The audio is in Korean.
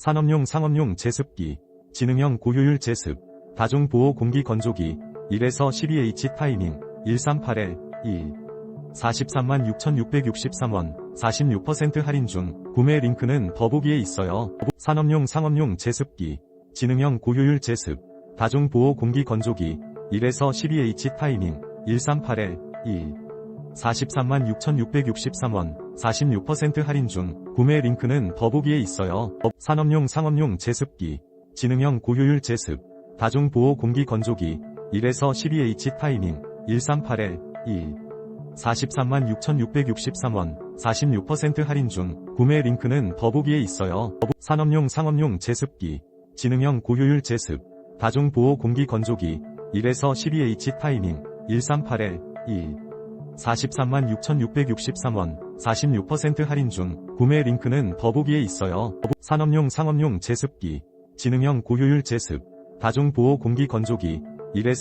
산업용 상업용 제습기, 지능형 고효율 제습, 다중보호 공기 건조기, 1에서 12H 타이밍, 138L, 1. 43만 6,663원, 46% 할인 중, 구매 링크는 더보기에 있어요. 산업용 상업용 제습기, 지능형 고효율 제습, 다중보호 공기 건조기, 1에서 12H 타이밍, 138L, 1. 43만 6,663원, 46% 할인 중, 구매 링크는 더보기에 있어요. 산업용 상업용 제습기, 지능형 고효율 제습, 다중 보호 공기 건조기, 1에서 12H 타이밍, 138L, 1. 43만 6,663원, 46% 할인 중, 구매 링크는 더보기에 있어요. 산업용 상업용 제습기, 지능형 고효율 제습, 다중 보호 공기 건조기, 1에서 12H 타이밍, 138L, 1. 43만 6,663원, 46% 할인 중, 구매 링크는 더보기에 있어요. 산업용 상업용 제습기, 지능형 고효율 제습, 다중보호 공기 건조기, 1에서